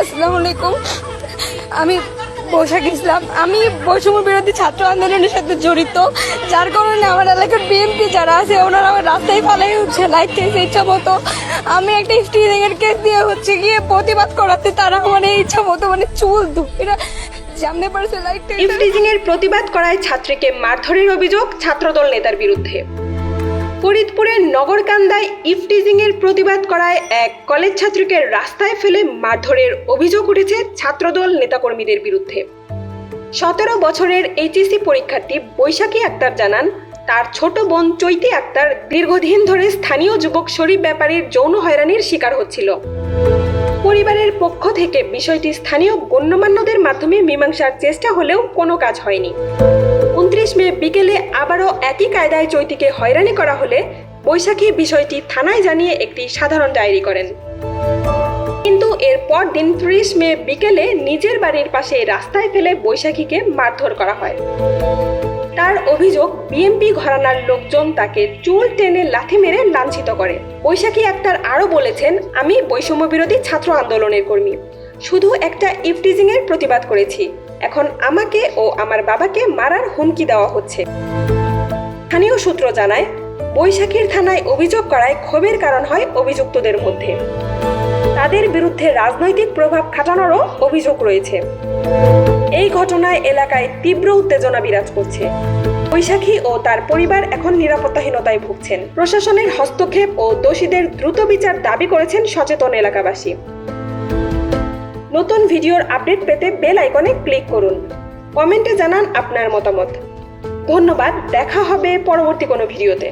আসসালামু আলাইকুম। আমি বৈশাখ ইসলাম। আমি বৈষম্য বিরোধী ছাত্র আন্দোলনের সাথে জড়িত। যার কারণে আমার এলাকার বিএনপি যারা আছে, ওনারা আমার রাস্তায় ফালাই উঠছে লাইটতে ইচ্ছা মতো। আমি একটা স্টিরিং এর কেস দিয়ে হচ্ছে গিয়ে প্রতিবাদ করাতে তারা মানে ইচ্ছা মতো মানে চুল এর প্রতিবাদ করায় ছাত্রীকে মারধরের অভিযোগ ছাত্রদল নেতার বিরুদ্ধে। ফরিদপুরের নগরকান্দায় ইফটিজিং এর প্রতিবাদ করায় এক কলেজ ছাত্রীকে রাস্তায় ফেলে মারধরের অভিযোগ উঠেছে ছাত্রদল নেতাকর্মীদের বিরুদ্ধে। সতেরো বছরের এইচএসসি পরীক্ষার্থী বৈশাখী আক্তার জানান, তার ছোট বোন চৈতি আক্তার দীর্ঘদিন ধরে স্থানীয় যুবক শরীফ ব্যাপারীর যৌন হয়রানির শিকার হচ্ছিল। পরিবারের পক্ষ থেকে বিষয়টি স্থানীয় গণ্যমান্যদের মাধ্যমে মীমাংসার চেষ্টা হলেও কোনো কাজ হয়নি। উনত্রিশ মে বিকেলে আবারও একই কায়দায় চৈতিকে হয়রানি করা হলে বৈশাখী বিষয়টি থানায় জানিয়ে একটি সাধারণ ডায়েরি করেন। কিন্তু এরপর দিন ত্রিশ মে বিকেলে নিজের বাড়ির পাশে রাস্তায় ফেলে বৈশাখীকে মারধর করা হয়। তার অভিযোগ, বিএমপি ঘরানার লোকজন তাকে চুল টেনে লাথি মেরে লাঞ্ছিত করে। বৈশাখী আক্তার আরও বলেছেন, আমি বৈষম্য বিরোধী ছাত্র আন্দোলনের কর্মী। শুধু একটা ইফটিজিং এর প্রতিবাদ করেছি। এখন আমাকে ও আমার বাবাকে মারার হুমকি দেওয়া হচ্ছে। স্থানীয় সূত্র জানায়, বৈশাখীর থানায় অভিযোগ করায় ক্ষোভের কারণ হয় অভিযুক্তদের মধ্যে। তাদের বিরুদ্ধে রাজনৈতিক প্রভাব খাটানোরও অভিযোগ রয়েছে। এই ঘটনায় এলাকায় তীব্র উত্তেজনা বিরাজ করছে। বৈশাখী ও তার পরিবার এখন নিরাপত্তাহীনতায় ভুগছেন। প্রশাসনের হস্তক্ষেপ ও দোষীদের দ্রুত বিচার দাবি করেছেন সচেতন এলাকাবাসী। নতুন ভিডিওর আপডেট পেতে বেল আইকনে ক্লিক করুন। কমেন্টে জানান আপনার মতামত। ধন্যবাদ, দেখা হবে পরবর্তী কোনো ভিডিওতে।